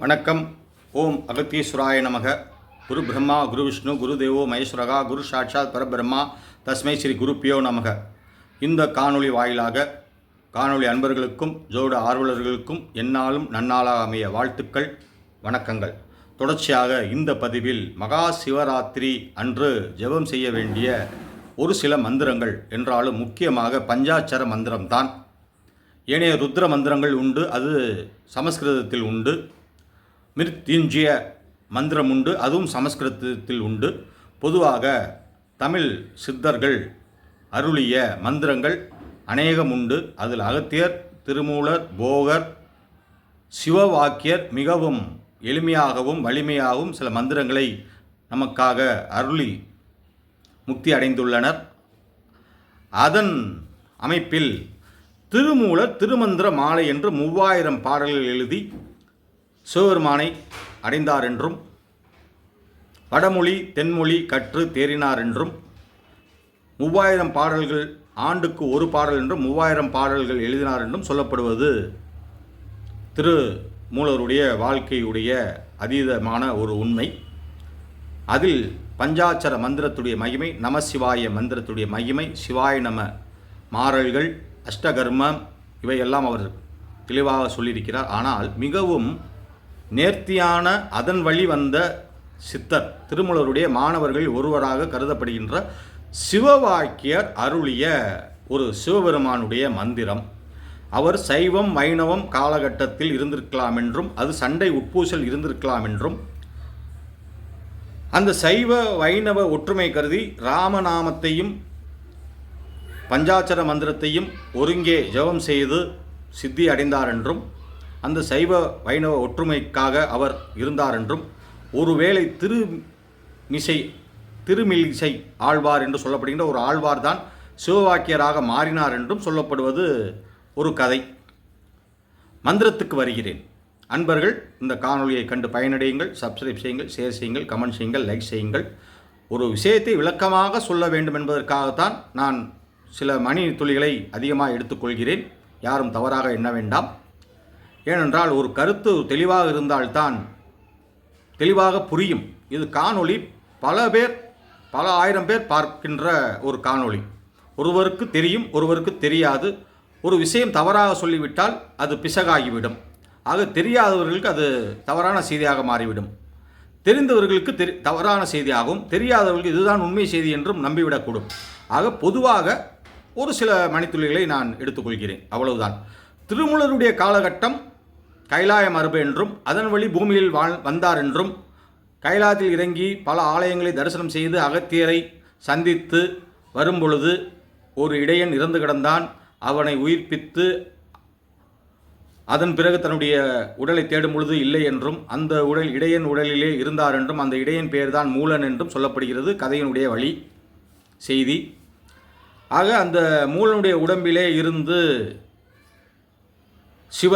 வணக்கம். ஓம் அகத்தீஸ்வராய நமக. குரு பிரம்மா குரு விஷ்ணு குரு தேவோ மகேஸ்வரகா குரு சாட்சாத் பரபிரம்மா தஸ்மை ஸ்ரீ குருப்பியோ நமக. இந்த காணொளி வாயிலாக காணொளி அன்பர்களுக்கும் ஜோட ஆர்வலர்களுக்கும் என்னாலும் நன்னாளாக அமைய வாழ்த்துக்கள் வணக்கங்கள். தொடர்ச்சியாக இந்த பதிவில் மகா சிவராத்திரி அன்று ஜெபம் செய்ய வேண்டிய ஒரு சில மந்திரங்கள் என்றாலும் முக்கியமாக பஞ்சாட்சர மந்திரம்தான். ஏனைய ருத்ர மந்திரங்கள் உண்டு அது சமஸ்கிருதத்தில் உண்டு. மிருத்யுஞ்சய மந்திரம் உண்டு. அதுவும் சமஸ்கிருதத்தில் உண்டு. பொதுவாக தமிழ் சித்தர்கள் அருளிய மந்திரங்கள் அநேகம் உண்டு. அதில் அகத்தியர் திருமூலர் போகர் சிவவாக்கியர் மிகவும் எளிமையாகவும் வலிமையாகவும் சில மந்திரங்களை நமக்காக அருளி முக்தி அடைந்துள்ளனர். அதன் அமைப்பில் திருமூலர் திருமந்திர மாலை என்று மூவாயிரம் பாடல்கள் எழுதி சிவபெருமானை அடைந்தார் என்றும் வடமொழி தென்மொழி கற்று தேறினார் என்றும் மூவாயிரம் பாடல்கள் ஆண்டுக்கு ஒரு பாடல் என்றும் மூவாயிரம் பாடல்கள் எழுதினார் என்றும் சொல்லப்படுவது திரு மூலருடைய வாழ்க்கையுடைய அதீதமான ஒரு உண்மை. அதில் பஞ்சாட்சர மந்திரத்துடைய மகிமை நமசிவாய மந்திரத்துடைய மகிமை சிவாய நம மாறல்கள் அஷ்டகர்மம் இவையெல்லாம் அவர் தெளிவாக சொல்லியிருக்கிறார். ஆனால் மிகவும் நேர்த்தியான அதன் வழி வந்த சித்தர் திருமலருடைய மாணவர்கள் ஒருவராக கருதப்படுகின்ற சிவவாக்கியர் அருளிய ஒரு சிவபெருமானுடைய மந்திரம். அவர் சைவம் வைணவம் காலகட்டத்தில் இருந்திருக்கலாம் என்றும் அது சண்டை உட்பூசல் இருந்திருக்கலாம் என்றும் அந்த சைவ வைணவ ஒற்றுமை கருதி ராமநாமத்தையும் பஞ்சாட்சர மந்திரத்தையும் ஒருங்கே ஜெபம் செய்து சித்தி அடைந்தார் என்றும் அந்த சைவ வைணவ ஒற்றுமைக்காக அவர் இருந்தார் என்றும் ஒருவேளை திருமிசை திருமிலிசை ஆழ்வார் என்று சொல்லப்படுகின்ற ஒரு ஆழ்வார் தான் சிவவாக்கியராக மாறினார் என்றும் சொல்லப்படுவது ஒரு கதை. மந்திரத்துக்கு வருகிறேன். அன்பர்கள் இந்த காணொலியை கண்டு பயனடையுங்கள் சப்ஸ்கிரைப் செய்யுங்கள் ஷேர் செய்யுங்கள் கமெண்ட் செய்யுங்கள் லைக் செய்யுங்கள். ஒரு விஷயத்தை விளக்கமாக சொல்ல வேண்டும் என்பதற்காகத்தான் நான் சில மணி துளிகளை அதிகமாக எடுத்துக்கொள்கிறேன். யாரும் தவறாக எண்ண வேண்டாம். ஏனென்றால் ஒரு கருத்து தெளிவாக இருந்தால்தான் தெளிவாக புரியும். இது காணொளி பல பேர் பல ஆயிரம் பேர் பார்க்கின்ற ஒரு காணொளி. ஒருவருக்கு தெரியும் ஒருவருக்கு தெரியாது. ஒரு விஷயம் தவறாக சொல்லிவிட்டால் அது பிசகாகிவிடும். ஆக தெரியாதவர்களுக்கு அது தவறான செய்தியாக மாறிவிடும். தெரிந்தவர்களுக்கு தெரி தவறான செய்தியாகவும் தெரியாதவர்களுக்கு இதுதான் உண்மை செய்தி என்றும் நம்பிவிடக்கூடும். ஆக பொதுவாக ஒரு சில மணித்துளிகளை நான் எடுத்துக்கொள்கிறேன். அவ்வளவுதான். திருமூலருடைய காலகட்டம் கைலாய மரபு என்றும் அதன் வழி பூமியில் வாழ் வந்தார் என்றும் கைலாயத்தில் இறங்கி பல ஆலயங்களை தரிசனம் செய்து அகத்தியரை சந்தித்து வரும்பொழுது ஒரு இடையன் இறந்து கிடந்தான். அவனை உயிர்ப்பித்து அதன் பிறகு தன்னுடைய உடலை தேடும் பொழுது இல்லை என்றும் அந்த உடல் இடையன் உடலிலே இருந்தார் என்றும் அந்த இடையன் பெயர்தான் மூலன் என்றும் சொல்லப்படுகிறது கதையினுடைய வழி செய்தி. ஆக அந்த மூலனுடைய உடம்பிலே இருந்து சிவ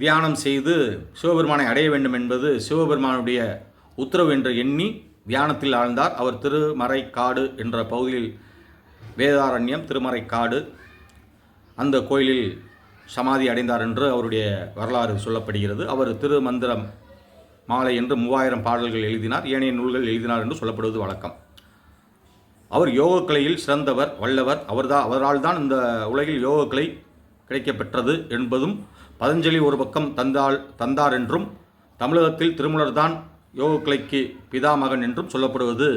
தியானம் செய்து சிவபெருமானை அடைய வேண்டும் என்பது சிவபெருமானுடைய உத்தரவு என்று எண்ணி தியானத்தில் ஆழ்ந்தார். அவர் திருமறைக்காடு என்ற பகுதியில் வேதாரண்யம் திருமறைக்காடு அந்த கோயிலில் சமாதி அடைந்தார் என்று அவருடைய வரலாறு சொல்லப்படுகிறது. அவர் திருமந்திரம் மாலை என்று மூவாயிரம் பாடல்கள் எழுதினார். ஏனைய நூல்கள் எழுதினார் என்று சொல்லப்படுவது வழக்கம். அவர் யோகக்கலையில் சிறந்தவர் வல்லவர். அவர்தான் அவரால் தான் இந்த உலகில் யோகக்கலை கிடைக்கப்பெற்றது என்பதும் பதஞ்சலி ஒரு பக்கம் தந்தால் தந்தார் என்றும் தமிழகத்தில் திருமலர்தான் யோகக்கலைக்கு பிதாமகன் என்றும் சொல்லப்படுவது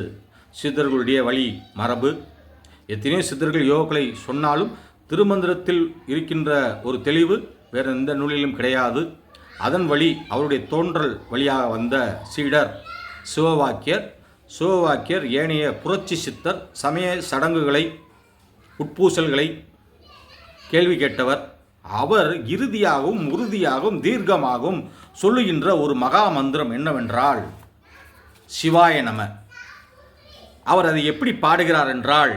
சித்தர்களுடைய வழி மரபு. எத்தனையோ சித்தர்கள் யோகக்கலை சொன்னாலும் திருமந்திரத்தில் இருக்கின்ற ஒரு தெளிவு வேறு எந்த நூலிலும் கிடையாது. அதன் வழி அவருடைய தோன்றல் வழியாக வந்த சீடர் சிவவாக்கியர் சிவவாக்கியர் ஏனைய புரட்சி சித்தர் சமய சடங்குகளை உட்பூசல்களை கேள்வி கேட்டவர் அவர் இறுதியாகவும் உறுதியாகவும் தீர்க்கமாகவும் சொல்லுகின்ற ஒரு மகா மந்திரம் என்னவென்றால் சிவாய நம. அவர் அதை எப்படி பாடுகிறார் என்றால்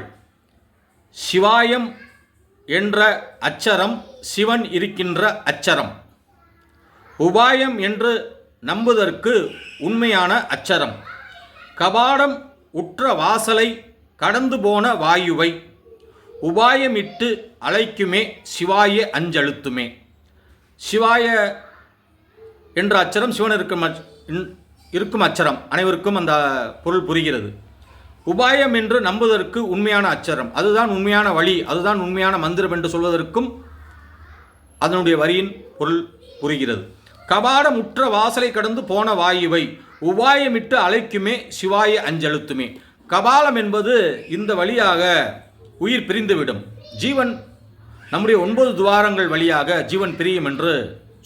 சிவாயம் என்ற அச்சரம் சிவன் இருக்கின்ற அச்சரம். உபாயம் என்று நம்புதற்கு உண்மையான அச்சரம். கபாடம் உற்ற வாசலை கடந்து போன வாயுவை உபாயமிட்டு அழைக்குமே சிவாய அஞ்செழுத்துமே சிவாய என்ற அச்சரம் சிவன் இருக்கும் அச்- இன்- இருக்கும் அச்சரம். அனைவருக்கும் அந்த பொருள் புரிகிறது. உபாயம் என்று நம்புவதற்கு உண்மையான அச்சரம். அதுதான் உண்மையான வழி அதுதான் உண்மையான மந்திரம் என்று சொல்வதற்கும் அதனுடைய வரியின் பொருள் புரிகிறது. கபாடம் உற்ற வாசலை கடந்து போன வாயுவை உபாயமிட்டு அழைக்குமே சிவாய அஞ்செழுத்துமே கபாலம் என்பது இந்த வழியாக உயிர் பிரிந்துவிடும். ஜீவன் நம்முடைய ஒன்பது துவாரங்கள் வழியாக ஜீவன் பிரியும் என்று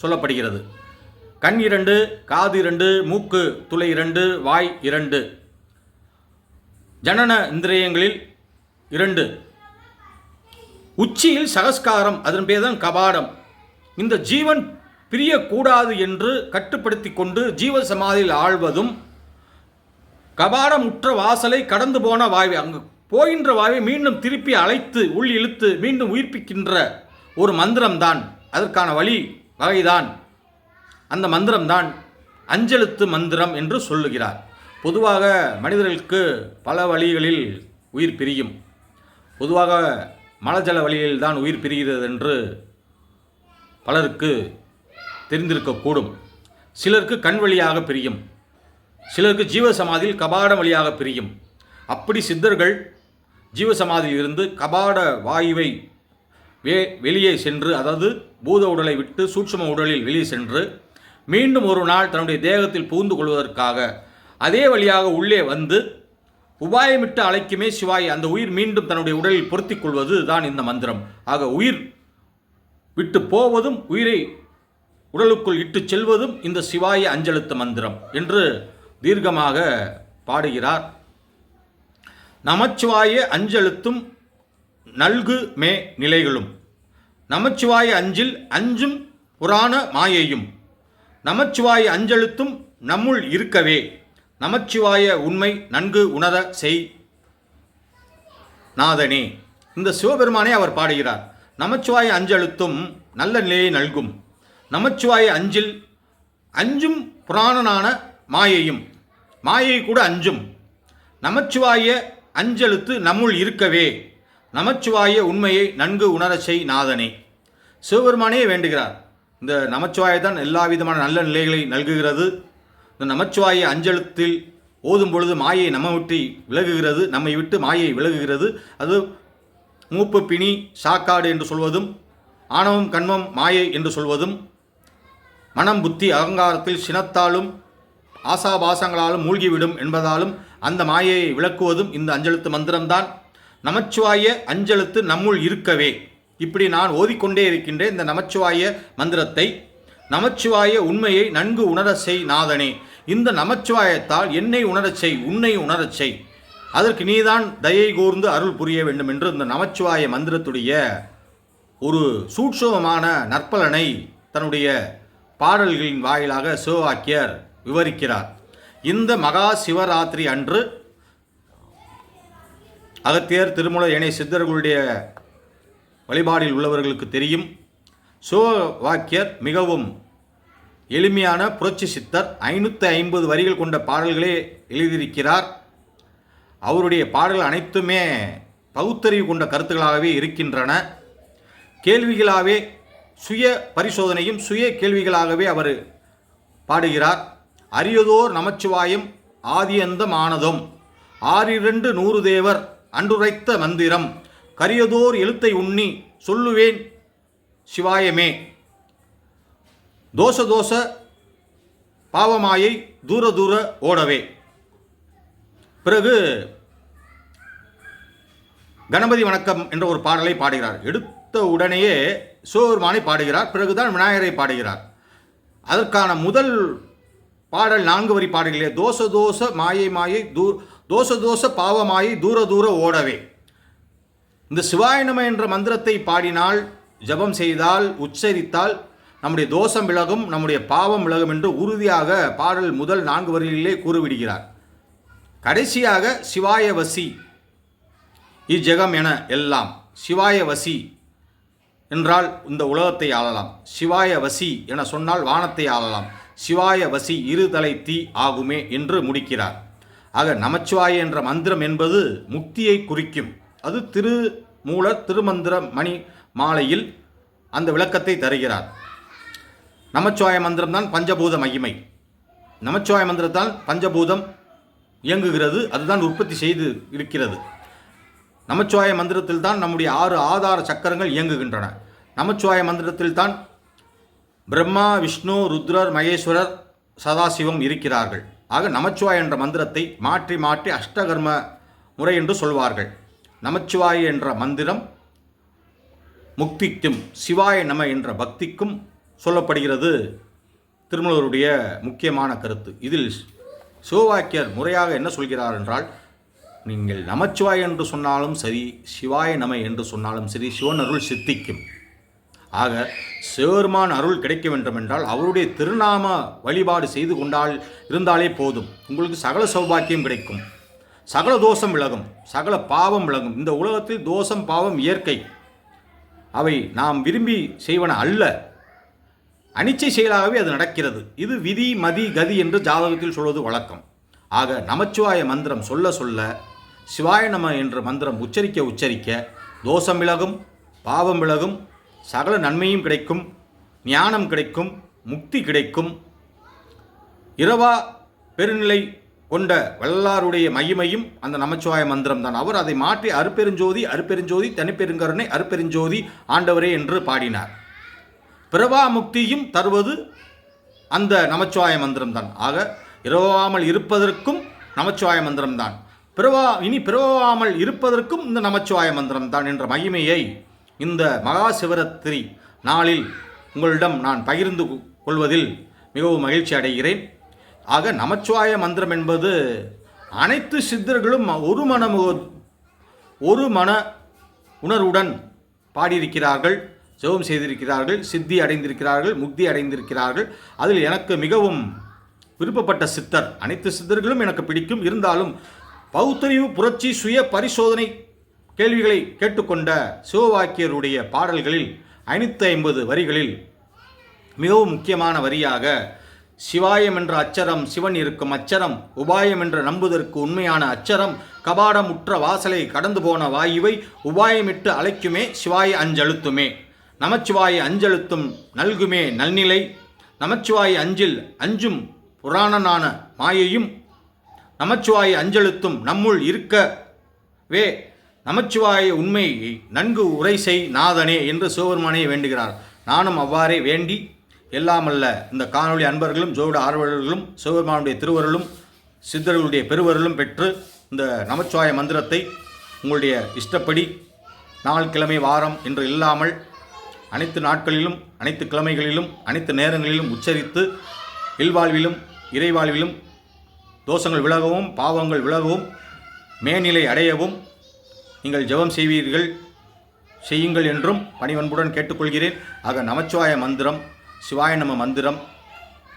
சொல்லப்படுகிறது. கண் இரண்டு காது இரண்டு மூக்கு துளை இரண்டு வாய் இரண்டு. ஜனன இந்திரியங்களில் இரண்டு. உச்சியில் சகஸ்காரம் அதன் பேர் தான் கபாடம். இந்த ஜீவன் பிரியக்கூடாது என்று கட்டுப்படுத்தி கொண்டு ஜீவ சமாதியில் ஆழ்வதும் கபாடம் உற்ற வாசலை கடந்து போன வாய்வு. அங்கு போகின்ற வாயை மீண்டும் திருப்பி அழைத்து உள் இழுத்து மீண்டும் உயிர்ப்பிக்கின்ற ஒரு மந்திரம்தான். அதற்கான வழி வகைதான். அந்த மந்திரம்தான் அஞ்செழுத்து மந்திரம் என்று சொல்லுகிறார். பொதுவாக மனிதர்களுக்கு பல வழிகளில் உயிர் பிரியும். பொதுவாக மலஜல வழியில் தான் உயிர் பிரிகிறது என்று பலருக்கு தெரிந்திருக்கக்கூடும். சிலருக்கு கண் வழியாக பிரியும். சிலருக்கு ஜீவசமாதியில் கபாடம் வழியாக பிரியும். அப்படி சித்தர்கள் ஜீவசமாதியிலிருந்து கபாட வாயுவை வே வெளியே சென்று அதாவது பூத உடலை விட்டு சூட்சும உடலில் வெளியே சென்று மீண்டும் ஒரு நாள் தன்னுடைய தேகத்தில் புகுந்து கொள்வதற்காக அதே வழியாக உள்ளே வந்து உபாயமிட்டு அழைக்குமே சிவாய் அந்த உயிர் மீண்டும் தன்னுடைய உடலில் பொருத்திக் கொள்வது தான் இந்த மந்திரம். ஆக உயிர் விட்டு போவதும் உயிரை உடலுக்குள் இட்டு செல்வதும் இந்த சிவாய அஞ்சலுத்த மந்திரம் என்று தீர்க்கமாக பாடுகிறார். நமச்சிவாய அஞ்செழுத்தும் நல்கு மே நிலைகளும். நமச்சிவாய அஞ்சில் அஞ்சும் புராண மாயையும். நமச்சிவாய அஞ்செழுத்தும் நம்முள் இருக்கவே. நமச்சிவாய உண்மை நன்கு உணர செய் நாதனே. இந்த சிவபெருமானே அவர் பாடுகிறார். நமச்சிவாய அஞ்செழுத்தும் நல்ல நிலையை நல்கும். நமச்சிவாய அஞ்சில் அஞ்சும் புராணனான மாயையும். மாயை கூட அஞ்சும். நமச்சிவாய அஞ்செழுத்து நம்முள் இருக்கவே. நமச்சிவாய உண்மையை நன்கு உணரச் செய் நாதனே. சிவபெருமானே வேண்டுகிறார். இந்த நமச்சிவாய தான் எல்லா விதமான நல்ல நிலைகளை நல்குகிறது. இந்த நமச்சிவாய அஞ்செழுத்தில் ஓதும் பொழுது மாயை நம்ம விட்டு விலகுகிறது நம்மை விட்டு மாயை விலகுகிறது. அது மூப்பு பிணி சாக்காடு என்று சொல்வதும் ஆணவம் கண்மம் மாயை என்று சொல்வதும் மனம் புத்தி அகங்காரத்தில் சினத்தாலும் ஆசாபாசங்களாலும் மூழ்கிவிடும் என்பதாலும் அந்த மாயையை விளக்குவதும் இந்த அஞ்செழுத்து மந்திரம்தான். நமச்சிவாய அஞ்செழுத்து நம்முள் இருக்கவே. இப்படி நான் ஓதிக்கொண்டே இருக்கின்றேன் இந்த நமச்சிவாய மந்திரத்தை. நமச்சிவாய உண்மையை நன்கு உணரச் செய் நாதனே. இந்த நமச்சிவாயத்தால் என்னை உணரச் செய் உன்னை உணரச் செய். அதற்கு நீதான் தயை கூர்ந்து அருள் புரிய வேண்டும் என்று இந்த நமச்சிவாய மந்திரத்துடைய ஒரு சூட்சமமான நற்பலனை தன்னுடைய பாடல்களின் வாயிலாக சிவவாக்கியர் விவரிக்கிறார். இந்த மகா சிவராத்திரி அன்று அகத்தியர் திருமூல இணை சித்தர்களுடைய வழிபாடில் உள்ளவர்களுக்கு தெரியும் சிவவாக்கியர் மிகவும் எளிமையான புரட்சி சித்தர் ஐநூற்றி ஐம்பது வரிகள் கொண்ட பாடல்களே எழுதியிருக்கிறார். அவருடைய பாடல்கள் அனைத்துமே பகுத்தறிவு கொண்ட கருத்துக்களாகவே இருக்கின்றன. கேள்விகளாகவே சுய பரிசோதனையும் சுய கேள்விகளாகவே அவர் பாடுகிறார். அரியதோர் நமச்சிவாயம் ஆதியந்தமானதும். ஆறிரண்டு நூறு தேவர் அன்றுரைத்த மந்திரம். கரியதோர் எழுத்தை உண்ணி சொல்லுவேன் சிவாயமே. தோச தோச பாவமாயை தூர தூர ஓடவே. பிறகு கணபதி வணக்கம் என்ற ஒரு பாடலை பாடுகிறார். எடுத்த உடனேயே சிவபெருமானை பாடுகிறார். பிறகுதான் விநாயகரை பாடுகிறார். அதற்கான முதல் பாடல் நான்கு வரி பாடல்களே தோச தோச மாயை மாயை தூ தோச தோச பாவமாயை தூர தூர ஓடவே. இந்த சிவாயணம என்ற மந்திரத்தை பாடினால் ஜெபம் செய்தால் உச்சரித்தால் நம்முடைய தோஷம் விலகும் நம்முடைய பாவம் விலகும் என்று உறுதியாக பாடல் முதல் நான்கு வரிகளிலே கூறிவிடுகிறார். கடைசியாக சிவாய வசி இஜகம் என எல்லாம் சிவாய வசி என்றால் இந்த உலகத்தை ஆளலாம். சிவாய வசி என சொன்னால் வானத்தை ஆளலாம். சிவாய வசி இருதலை தீ ஆகுமே என்று முடிக்கிறார். ஆக நமச்சிவாய என்ற மந்திரம் என்பது முக்தியை குறிக்கும். அது திருமூல திருமந்திர மணி மாலையில் அந்த விளக்கத்தை தருகிறார். நமச்சிவாய மந்திரம்தான் பஞ்சபூத மகிமை. நமச்சிவாய மந்திரத்தால் பஞ்சபூதம் இயங்குகிறது. அதுதான் உற்பத்தி செய்து இருக்கிறது. நமச்சிவாய மந்திரத்தில் தான் நம்முடைய ஆறு ஆதார சக்கரங்கள் இயங்குகின்றன. நமச்சிவாய மந்திரத்தில் தான் பிரம்மா விஷ்ணு ருத்ரர் மகேஸ்வரர் சதாசிவம் இருக்கிறார்கள். ஆக நமச்சிவாய் என்ற மந்திரத்தை மாற்றி மாற்றி அஷ்டகர்ம முறை என்று சொல்வார்கள். நமச்சிவாய் என்ற மந்திரம் முக்திக்கும் சிவாய நம என்ற பக்திக்கும் சொல்லப்படுகிறது. திருமலருடைய முக்கியமான கருத்து. இதில் சிவவாக்கியர் முறையாக என்ன சொல்கிறார் என்றால் நீங்கள் நமச்சிவாய் என்று சொன்னாலும் சரி சிவாய நம என்று சொன்னாலும் சரி சிவன் அருள் சித்திக்கும். ஆக சிவபெருமான் அருள் கிடைக்க வேண்டும் என்றால் அவருடைய திருநாம வழிபாடு செய்து கொண்டால் இருந்தாலே போதும். உங்களுக்கு சகல சௌபாக்கியம் கிடைக்கும். சகல தோஷம் விலகும். சகல பாவம் விலகும். இந்த உலகத்தில் தோஷம் பாவம் இயற்கை அவை நாம் விரும்பி செய்வன அல்ல. அனிச்சை செயலாகவே அது நடக்கிறது. இது விதி மதி கதி என்று ஜாதகத்தில் சொல்வது வழக்கம். ஆக நமச்சிவாய மந்திரம் சொல்ல சொல்ல சிவாய நம என்ற மந்திரம் உச்சரிக்க உச்சரிக்க தோஷம் விலகும் பாவம் விலகும் சகல நன்மையும் கிடைக்கும் ஞானம் கிடைக்கும் முக்தி கிடைக்கும். இரவா பெருநிலை கொண்ட வல்லாருடைய மகிமையும் அந்த நமச்சிவாய மந்திரம் தான். அவர் அதை மாற்றி அருப்பெருஞ்சோதி அருப்பெருஞ்சோதி தனிப்பெருங்கருணை அருப்பெருஞ்சோதி ஆண்டவரே என்று பாடினார். பிரபா முக்தியும் தருவது அந்த நமச்சிவாய மந்திரம்தான் ஆக இரவாமல் இருப்பதற்கும் நமச்சிவாய மந்திரம்தான் பிறவா இனி பிறவாமல் இருப்பதற்கும் இந்த நமச்சிவாய மந்திரம்தான் என்ற மகிமையை இந்த மகா சிவராத்திரி நாளில் உங்களிடம் நான் பகிர்ந்து கொள்வதில் மிகவும் மகிழ்ச்சி அடைகிறேன். ஆக நமச்சிவாய மந்திரம் என்பது அனைத்து சித்தர்களும் ஒரு மனமு ஒரு மன உணர்வுடன் பாடியிருக்கிறார்கள் ஜெபம் செய்திருக்கிறார்கள் சித்தி அடைந்திருக்கிறார்கள் முக்தி அடைந்திருக்கிறார்கள். அதில் எனக்கு மிகவும் விருப்பப்பட்ட சித்தர் அனைத்து சித்தர்களும் எனக்கு பிடிக்கும். இருந்தாலும் பௌத்தறிவு புரட்சி சுய பரிசோதனை கேள்விகளை கேட்டுக்கொண்ட சிவவாக்கியருடைய பாடல்களில் ஐநூற்றி ஐம்பது வரிகளில் மிகவும் முக்கியமான வரியாக சிவாயம் என்ற அச்சரம் சிவன் இருக்கும் அச்சரம் உபாயம் என்ற நம்புதற்கு உண்மையான அச்சரம் கபாடம் உற்ற வாசலை கடந்து போன வாயுவை உபாயமிட்டு அழைக்குமே சிவாய அஞ்செழுத்துமே நமச்சிவாய அஞ்செழுத்தும் நல்குமே நல்நிலை நமச்சிவாய அஞ்சில் அஞ்சும் புராணனான மாயையும் நமச்சிவாய அஞ்செழுத்தும் நம்முள் இருக்கவே நமச்சிவாய உண்மையை நன்கு உரை செய் நாதனே என்று சிவபெருமானே வேண்டுகிறார். நானும் அவ்வாறே வேண்டி எல்லாமல்ல இந்த காணொளி அன்பர்களும் ஜோட ஆர்வலர்களும் சிவபெருமானுடைய திருவருளும் சித்தர்களுடைய பெருவருளும் பெற்று இந்த நமச்சிவாய மந்திரத்தை உங்களுடைய இஷ்டப்படி நாள் கிழமை வாரம் என்று இல்லாமல் அனைத்து நாட்களிலும் அனைத்து கிழமைகளிலும் அனைத்து நேரங்களிலும் உச்சரித்து இல்வாழ்விலும் இறைவாழ்விலும் தோஷங்கள் விலகவும் பாவங்கள் விலகவும் மேநிலை அடையவும் நீங்கள் ஜெபம் செய்வீர்கள் செய்யுங்கள் என்றும் பணிவன்புடன் கேட்டுக்கொள்கிறேன். ஆக நமச்சிவாய மந்திரம் சிவாய நம மந்திரம்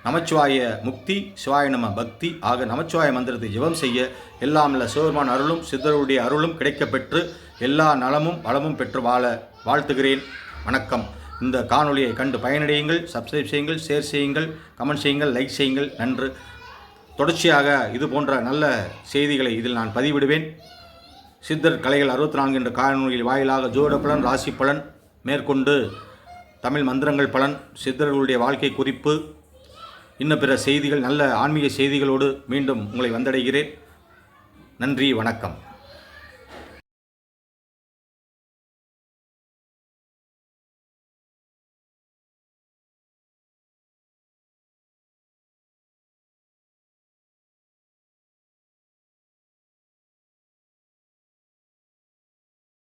நமச்சிவாய முக்தி சிவாய நம பக்தி ஆக நமச்சிவாய மந்திரத்தை ஜெபம் செய்ய எல்லாம் இல்ல சிவபெருமான் அருளும் சித்தருடைய அருளும் கிடைக்கப்பெற்று எல்லா நலமும் வளமும் பெற்று வாழ வாழ்த்துகிறேன். வணக்கம். இந்த காணொலியை கண்டு பயனடையுங்கள் சப்ஸ்கிரைப் செய்யுங்கள் ஷேர் செய்யுங்கள் கமெண்ட் செய்யுங்கள் லைக் செய்யுங்கள். நன்று. தொடர்ச்சியாக இது போன்ற நல்ல செய்திகளை இதில் நான் பதிவிடுவேன். சித்தர் கலைகள் அறுபத்தி நான்கு என்ற காணொலியில் வாயிலாக ஜோட பலன் ராசி பலன் மேற்கொண்டு தமிழ் மந்திரங்கள் பலன் சித்தர்களுடைய வாழ்க்கை குறிப்பு இன்னும் பிற செய்திகள் நல்ல ஆன்மீக செய்திகளோடு மீண்டும் உங்களை வந்தடைகிறேன். நன்றி வணக்கம்.